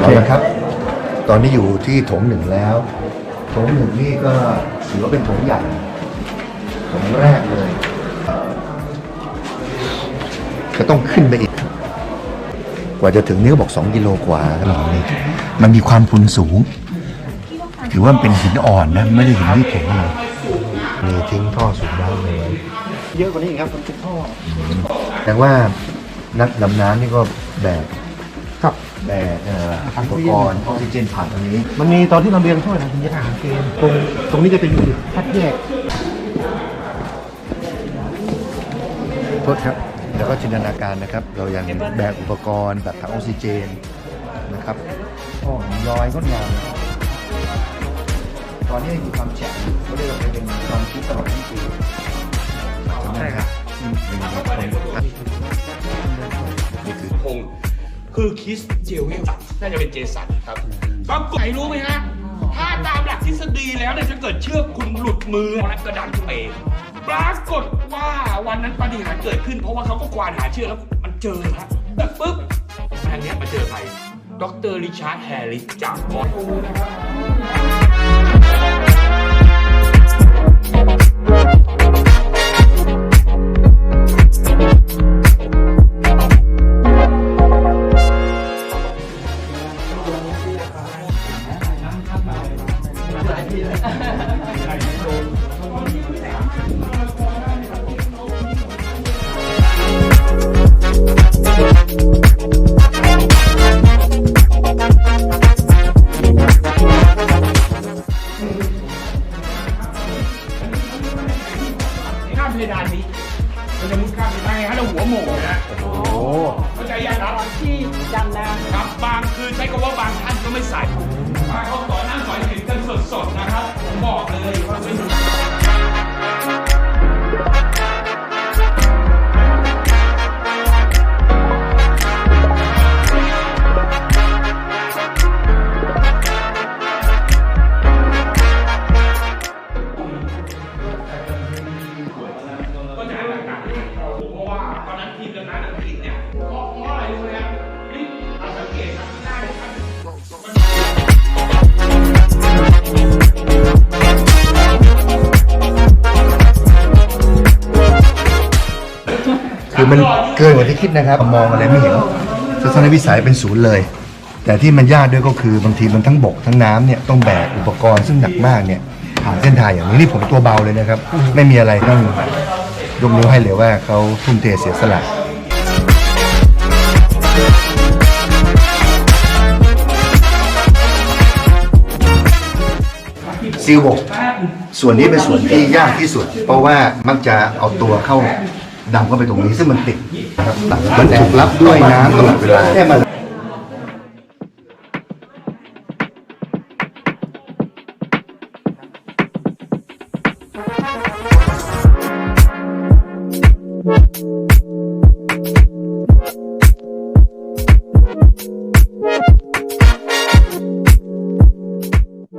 เอาละครับ ตอนนี้อยู่ที่โถงหนึ่งแล้วโถงหนึ่งนี่ก็ถือว่าเป็นโถงใหญ่โถงแรกเลยก็ต้องขึ้นไปอีก กว่าจะถึงนี่ก็บอก2กิโลกว่าครับหลังนี้มันมีความพุนสูง ถือว่ามันเป็นหินอ่อนนะ ไม่ได้หินที่แข็งเลยนี่ทิ้งท่อสูบน้ำเลยเยอะกว่านี้อีกครับมันเป็นท่อแต่ว่านักดำน้ำนี่ก็แบก ครับแบกเอ่ออุปกรณ์ออกซิเจนผ่านตรงนี้ มันมีตอนที่เราเรียนช่วยนะคุณจะทหารเกณฑ์ตรงตรงนี้จะเป็นจุดคัดแยกโทษครับแล้วก็จินตนาการนะครับ เรายังแบกอุปกรณ์แบบถังออกซิเจนนะครับท่อหินย้อยก็งามตอนนี้อยู่ความแฉะก็ได้เราไปเป็นความคิดตลอดทั้งปีใช่ครับนี่คือคง คือคิสเจเวลน่าจะเป็นเจสันครับปรากฏไหนรู้ไหมฮะ ถ้าตามหลักทฤษฎีแล้วเนี่ยถ้าเกิดเชือกคุณหลุดมือแล้วก็ดันเปย์ปรากฏว่าวันนั้นปาฏิหารย์เกิดขึ้น เพราะว่าเขาก็ควานหาเชือกแล้วมันเจอครับแบบปุ๊บทางเนี้ยมาเจอใครดรริชาร์ดแฮร์ริสจากบอสนะครับ ข้ามเพดานนี้มันจะมุดข้ามไปได้ฮะแล้วหัวโหม่งนะโอ้โหเข้าใจยังครับที่จำได้ครับบางคือใช้คำว่าบางท่านก็ไม่ใส่มาเขาต่อหน้ สดนะครับ ผมบอกเลยว่าเป็น มันเกินกว่าที่คิดนะครับ มองอะไรไม่เห็นทัศนวิสัยเป็นศูนย์เลย แต่ที่มันยากด้วยก็คือบางทีมันทั้งบกทั้งน้ำเนี่ยต้องแบกอุปกรณ์ซึ่งหนักมากเนี่ยผ่านเส้นทางอย่างนี้นี่ผมตัวเบาเลยนะครับ ไม่มีอะไรต้องยกนิ้วให้เลยว่าเขาทุ่มเทเสียสละซีลบกส่วนนี้เป็นส่วนที่ยากที่สุด เพราะว่ามักจะเอาตัวเข้า ดำเข้าไปตรงนี้ซึ่งมันติดนะครับมันถูกรับด้วยน้ำตลอดเวลาแค่มา